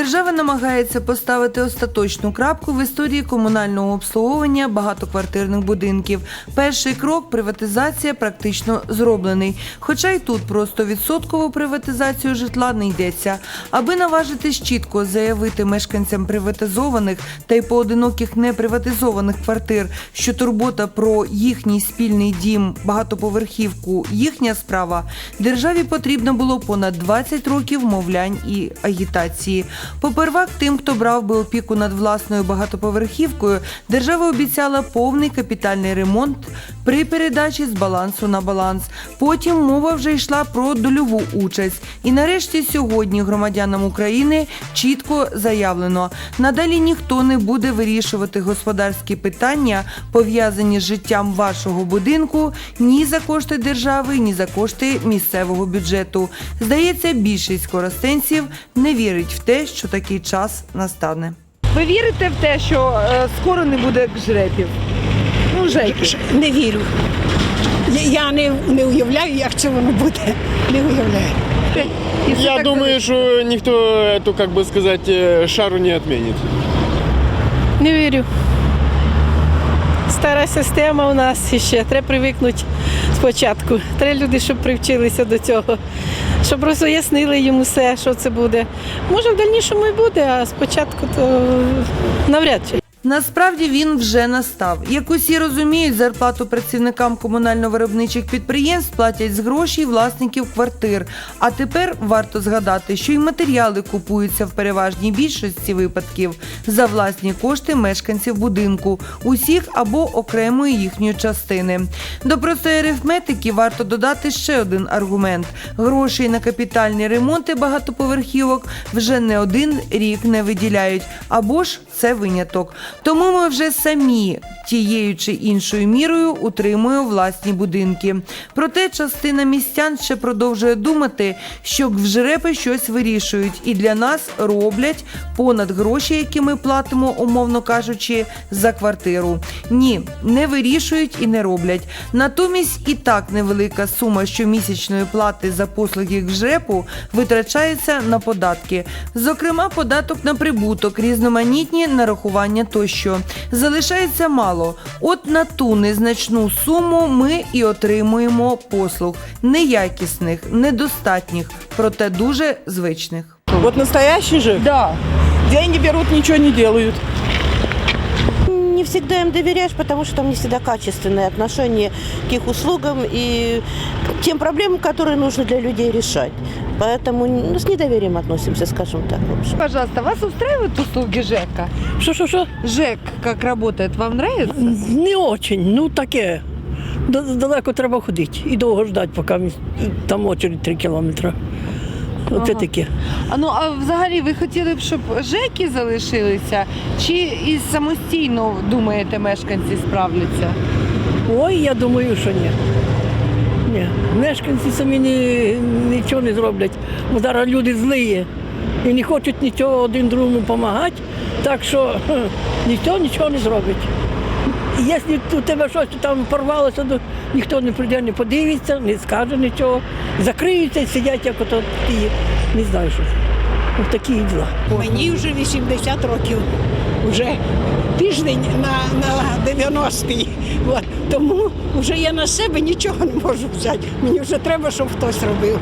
Держава намагається поставити остаточну крапку в історії комунального обслуговування багатоквартирних будинків. Перший крок приватизація практично зроблений. Хоча й тут про 100% приватизацію житла не йдеться. Аби наважитись чітко заявити мешканцям приватизованих та й поодиноких неприватизованих квартир, що турбота про їхній спільний дім, багатоповерхівку їхня справа, державі потрібно було понад 20 років мовлянь і агітації. Попервак тим, хто брав би опіку над власною багатоповерхівкою, держава обіцяла повний капітальний ремонт при передачі з балансу на баланс. Потім мова вже йшла про дольову участь. І нарешті сьогодні громадянам України чітко заявлено: надалі ніхто не буде вирішувати господарські питання, пов'язані з життям вашого будинку, ні за кошти держави, ні за кошти місцевого бюджету. Здається, більшість коростенців не вірить в те, що такий час настане. Ви вірите в те, що е, скоро не буде жрепів? Ну, жеки. Не вірю. Я- Я не, не уявляю, як це воно буде. Не уявляю. І все Я так думаю, что никто эту, как бы сказать, э, шару не отменит. Не вірю. Стара система у нас ще треба привикнути спочатку. Треба люди, щоб привчилися до цього, щоб роз'яснили йому все, що це буде. Може, в дальнішому і буде, а спочатку то навряд чи. Насправді він вже настав. Як усі розуміють, зарплату працівникам комунально-виробничих підприємств платять з грошей власників квартир. А тепер варто згадати, що й матеріали купуються в переважній більшості випадків за власні кошти мешканців будинку, усіх або окремої їхньої частини. До простої арифметики варто додати ще один аргумент: грошей на капітальні ремонти багатоповерхівок вже не один рік не виділяють, або ж це виняток. Тому ми вже самі тією чи іншою мірою утримуємо власні будинки. Проте частина містян ще продовжує думати, що гвжрепи щось вирішують і для нас роблять понад гроші, які ми платимо, умовно кажучи, за квартиру. Ні, не вирішують і не роблять. Натомість і так невелика сума щомісячної плати за послуги гжрепу витрачається на податки, зокрема, податок на прибуток, різноманітні нарахування тощо. Залишається мало. От на ту незначну суму ми і отримуємо послуг неякісних, недостатніх, проте дуже звичних. От настоящий же, Да. деньги беруть, нічого не делают Не всегда им доверяешь, потому что там не всегда качественное отношение к их услугам и к тем проблемам, которые нужно для людей решать. Поэтому ну, с недоверием относимся, скажем так. В общем. Пожалуйста, вас устраивают услуги ЖЭКа? Що, що, що? ЖЭК как работает, вам нравится? Не очень, ну таке. Д- Далеко треба ходити і довго ждати, поки міс- там очередь 3 кілометри. Оце Ага. таке. А ну а взагалі ви хотіли б, щоб ЖЕКи залишилися? Чи і самостійно думаєте, мешканці справляться? Ой, я думаю, що ні. Ні. Мешканці самі ні, нічого не зроблять, бо зараз люди злиє і не хочуть нічого один другому допомагати, так що ніхто нічого не зробить. І Якщо у тебе щось там порвалося, то ніхто не прийде, не подивиться, не скаже нічого. Закриються і сидять, як ото такі, не знаю що. Ось такі діла. Мені вже 80 років, вже тиждень на, на 90-й. Тому вже я на себе нічого не можу взяти. Мені вже треба, щоб хтось робив.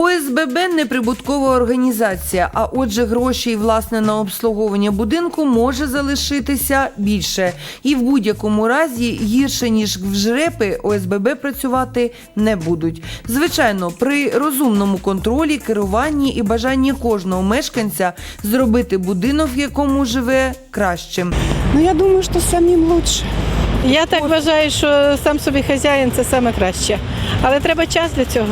ОСББ неприбуткова організація, а отже, грошей власне на обслуговування будинку може залишитися більше. І в будь-якому разі гірше ніж в жрепи ОСББ працювати не будуть. Звичайно, при розумному контролі, керуванні і бажанні кожного мешканця зробити будинок, в якому живе, кращим. Ну, я думаю, что самим лучше. Я так вважаю, що сам собі хазяїн це саме краще. Але треба час для цього.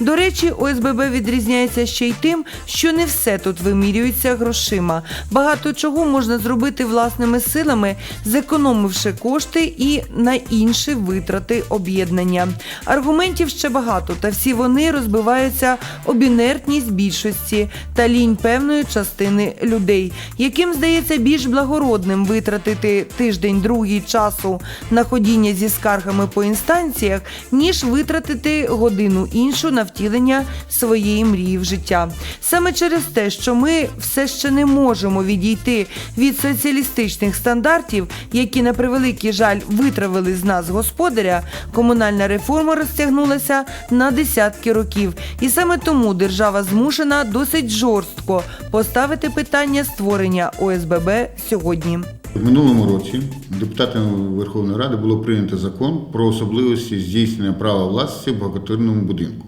До речі, ОСББ відрізняється ще й тим, що не все тут вимірюється грошима. Багато чого можна зробити власними силами, зекономивши кошти і на інші витрати об'єднання. Аргументів ще багато, та всі вони розбиваються об інертність більшості та лінь певної частини людей, яким здається більш благородним витратити тиждень другий часу на ходіння зі скаргами по інстанціях, ніж витратити годину іншу на втілення своєї мрії в життя. Саме через те, що ми все ще не можемо відійти від соціалістичних стандартів, які на превеликий жаль витравили з нас господаря, комунальна реформа розтягнулася на десятки років, і саме тому держава змушена досить жорстко поставити питання створення ОСББ сьогодні. В минулому році депутатами Верховної Ради було прийнято закон про особливості здійснення права власності в багатоквартирному будинку.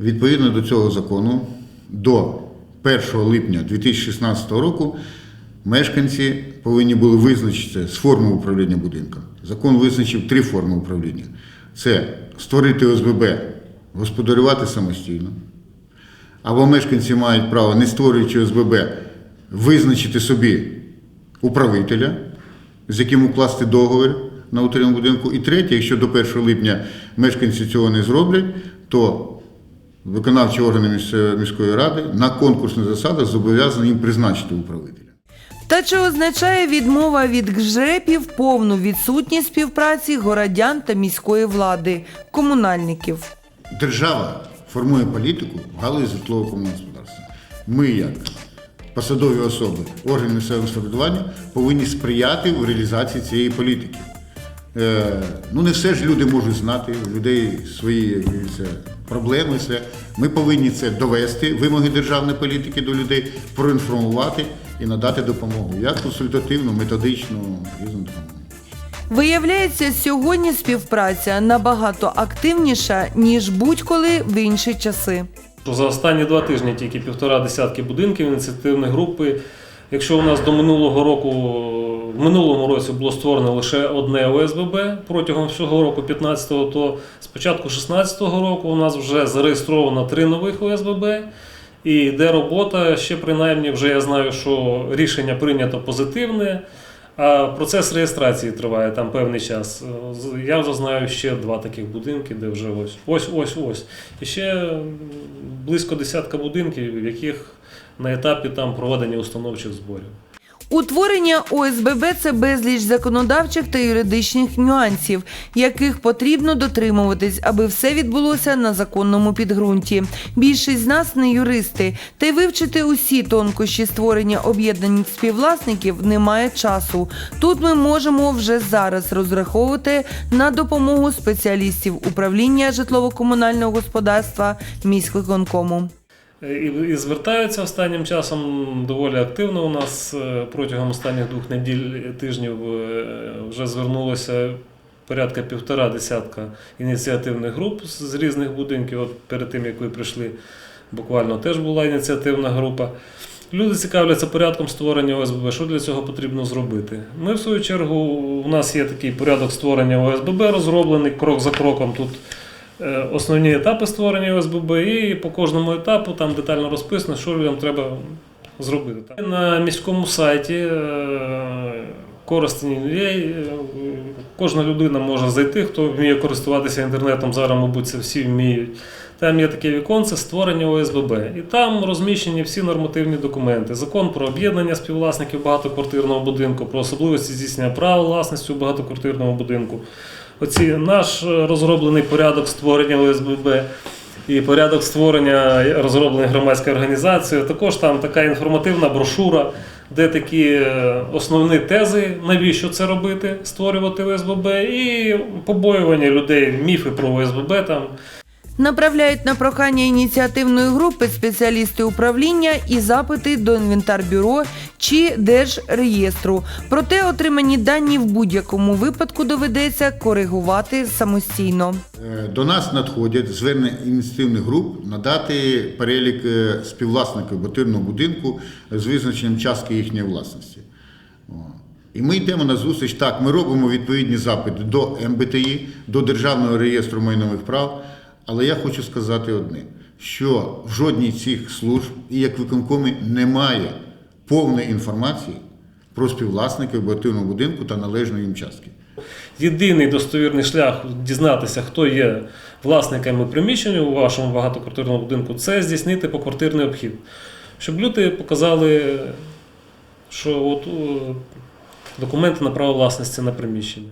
Відповідно до цього закону, до 1 липня 2016 року мешканці повинні були визначитися з форми управління будинком. Закон визначив три форми управління: це створити ОСББ, господарювати самостійно. Або мешканці мають право, не створюючи ОСББ, визначити собі управителя, з яким укласти договір на утримання будинку. І третє, якщо до 1 липня мешканці цього не зроблять, то виконавчі органи міської ради на конкурсних засадах зобов'язані їм призначити управителя. Та чи означає відмова від ГЖРЕПів повну відсутність співпраці городян та міської влади, комунальників? Держава формує політику в галузі житлово-комунального господарства. Ми, як посадові особи органів місцевого самоврядування, повинні сприяти в реалізації цієї політики. Е, ну, не все ж люди можуть знати, у людей свої говориться, проблеми. Все. Ми повинні це довести, вимоги державної політики до людей, проінформувати і надати допомогу, як консультативну, методичну, різну допомогу. Виявляється, сьогодні співпраця набагато активніша, ніж будь-коли в інші часи. За останні два тижні тільки півтора десятки будинків ініціативної групи. Якщо у нас до минулого року, в минулому році було створено лише одне ОСББ протягом всього року 15-го, то з початку 16-го року у нас вже зареєстровано три нових ОСББ. І йде робота, ще принаймні вже я знаю, що рішення прийнято позитивне, а процес реєстрації триває там певний час. Я вже знаю ще два таких будинки, де вже ось ось ось ось. І ще близько десятка будинків, в яких на етапі там проведення установчих зборів. Утворення ОСББ це безліч законодавчих та юридичних нюансів, яких потрібно дотримуватись, аби все відбулося на законному підґрунті. Більшість з нас не юристи, та й вивчити усі тонкощі створення об'єднаних співвласників немає часу. Тут ми можемо вже зараз розраховувати на допомогу спеціалістів управління житлово-комунального господарства міськвиконкому. І, звертаються останнім часом доволі активно. У нас е, протягом останніх двох неділь тижнів е, вже звернулося порядка півтора десятка ініціативних груп з різних будинків. От перед тим як ви прийшли, буквально теж була ініціативна група. Люди цікавляться порядком створення ОСББ. Що для цього потрібно зробити? Ми, в свою чергу, у нас є такий порядок створення ОСББ розроблений крок за кроком. Тут основні етапи створення ОСББ, і по кожному етапу там детально розписано, що людям треба зробити. На міському сайті е, Коростені е, кожна людина може зайти, хто вміє користуватися інтернетом, зараз, мабуть, це всі вміють. Там є таке віконце створення ОСББ. І там розміщені всі нормативні документи. Закон про об'єднання співвласників багатоквартирного будинку, про особливості здійснення права власності у багатоквартирному будинку. Оці наш розроблений порядок створення ОСББ і порядок створення розробленої громадської організації. Також там така інформативна брошура, де такі е, основні тези, навіщо це робити, створювати ОСББ, і побоювання людей, міфи про ОСББ там. Направляють на прохання ініціативної групи спеціалісти управління і запити до інвентарбюро чи держреєстру. Проте отримані дані в будь-якому випадку доведеться коригувати самостійно. Е, До нас надходять звернення ініціативних груп надати перелік е, співвласників квартирного будинку з визначенням частки їхньої власності. І ми йдемо на зустріч. Так, ми робимо відповідні запити до МБТІ, до Державного реєстру майнових прав. Але я хочу сказати одне: що в жодній цих служб і як виконкомі немає повної інформації про співвласників квартирного будинку та належної їм частки. Єдиний достовірний шлях дізнатися, хто є власниками приміщення у вашому багатоквартирному будинку, це здійснити поквартирний обхід. Щоб люди показали, що от, о, документи на право власності на приміщення.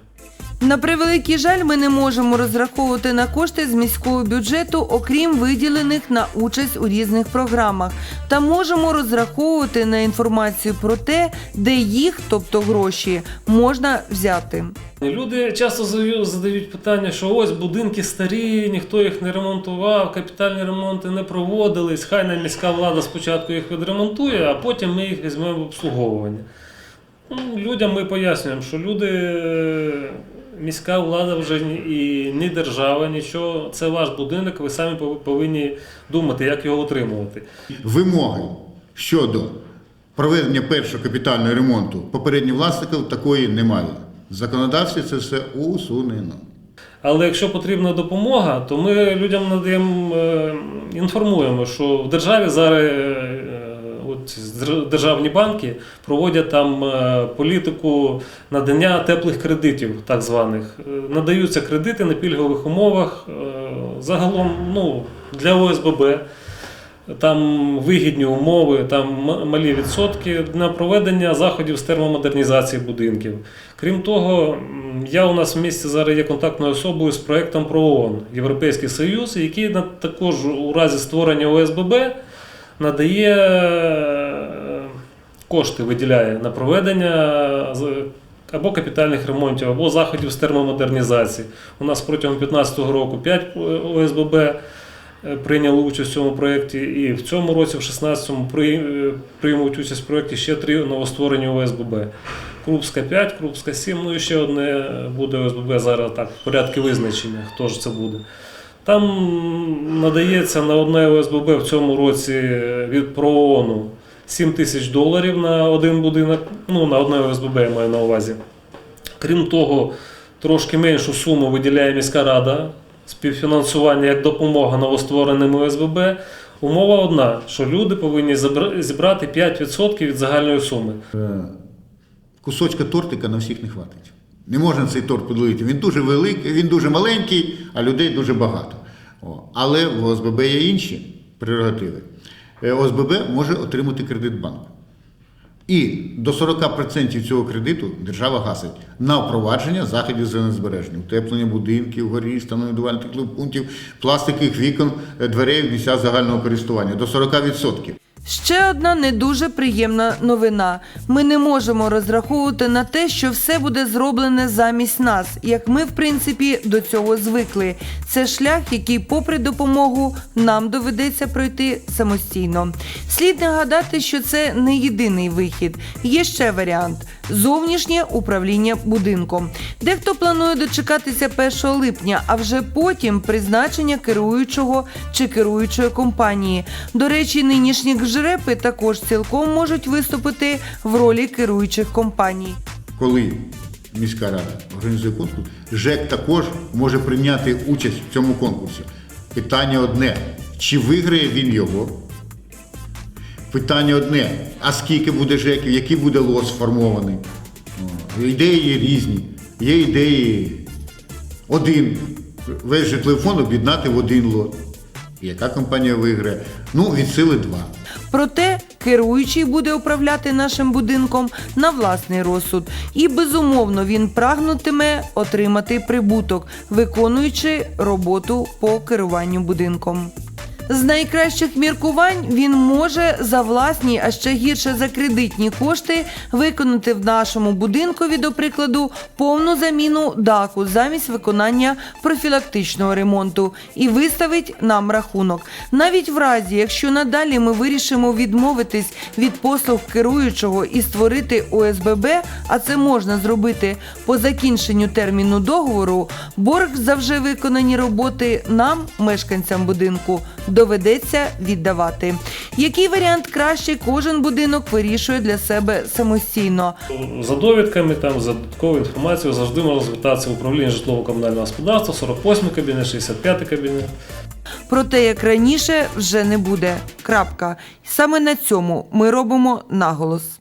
На превеликий жаль, ми не можемо розраховувати на кошти з міського бюджету, окрім виділених на участь у різних програмах, та можемо розраховувати на інформацію про те, де їх, тобто гроші, можна взяти. Люди часто задають питання, що ось будинки старі, ніхто їх не ремонтував, капітальні ремонти не проводились. Хай нам міська влада спочатку їх відремонтує, а потім ми їх візьмемо в обслуговування. Ну, Людям ми пояснюємо, що люди, міська влада вже і ні держава, нічого. Це ваш будинок, ви самі повинні думати, як його утримувати. Вимоги щодо проведення першого капітального ремонту попередніх власників такої немає. В законодавстві це все усунено. Але якщо потрібна допомога, то ми людям надаємо е, інформуємо, що в державі зараз дер- державні банки проводять там е, політику надання теплих кредитів, так званих. Е, Надаються кредити на пільгових умовах. е, Загалом ну, для ОСББ. Там вигідні умови, там малі відсотки на проведення заходів з термомодернізації будинків. Крім того, я у нас в місті зараз є контактною особою з проектом про ООН Європейський Союз, який також у разі створення ОСББ надає кошти, виділяє на проведення або капітальних ремонтів, або заходів з термомодернізації. У нас протягом 2015 року 5 ОСББ е, прийняли участь в цьому проєкті, і в цьому році, в 16-му, е, приймуть участь в проєкті ще три новостворені ОСББ. Крупська 5, Крупська 7, ну і ще одне буде ОСББ зараз так, в порядку визначення, хто ж це буде. Там надається на одне ОСББ в цьому році від ПРООНу 7 тисяч доларів на один будинок, ну на одне ОСББ я маю на увазі. Крім того, трошки меншу суму виділяє міська рада співфінансування як допомога новоствореним ОСББ. Умова одна, що люди повинні зібрати 5% від загальної суми. Е, Кусочка тортика на всіх не хватить. Не можна цей торт поділити. Він дуже великий, він дуже маленький, а людей дуже багато. Але в ОСББ є інші прерогативи. Е, ОСББ може отримати кредит банку. І до 40% цього кредиту держава гасить на впровадження заходів з енергозбереження, утеплення будинків, горі, встановлювальних пунктів, пластикових вікон, е, дверей в місця загального користування до 40%. Ще одна не дуже приємна новина. Ми не можемо розраховувати на те, що все буде зроблене замість нас, як ми, в принципі, до цього звикли. Це шлях, який, попри допомогу, нам доведеться пройти самостійно. Слід нагадати, що це не єдиний вихід. Є ще варіант зовнішнє управління будинком. Дехто планує дочекатися 1 липня, а вже потім призначення керуючого чи керуючої компанії. До речі, нинішні гжрепи також цілком можуть виступити в ролі керуючих компаній. коли міська рада організує конкурс, ЖЕК також може прийняти участь в цьому конкурсі. Питання одне: чи виграє він його? Питання одне: а скільки буде ЖЕКів, який буде лот сформований? Ідеї є різні. Є ідеї один. Весь житловий фонд об'єднати в один лот. Яка компанія виграє? Ну, від сили два. Проте керуючий буде управляти нашим будинком на власний розсуд, і безумовно він прагнутиме отримати прибуток, виконуючи роботу по керуванню будинком. З найкращих міркувань він може за власні, а ще гірше за кредитні кошти виконати в нашому будинкові, до прикладу, повну заміну даху замість виконання профілактичного ремонту і виставить нам рахунок. Навіть в разі, якщо надалі ми вирішимо відмовитись від послуг керуючого і створити ОСББ, а це можна зробити по закінченню терміну договору, борг за вже виконані роботи нам, мешканцям будинку, доведеться віддавати. Який варіант краще, кожен будинок вирішує для себе самостійно. За довідками, там, за додатковою інформацією завжди можна звертатися в управління житлово-комунального господарства, 48 кабінет, 65 кабінет. Про те, як раніше, вже не буде. Крапка. Саме на цьому ми робимо наголос.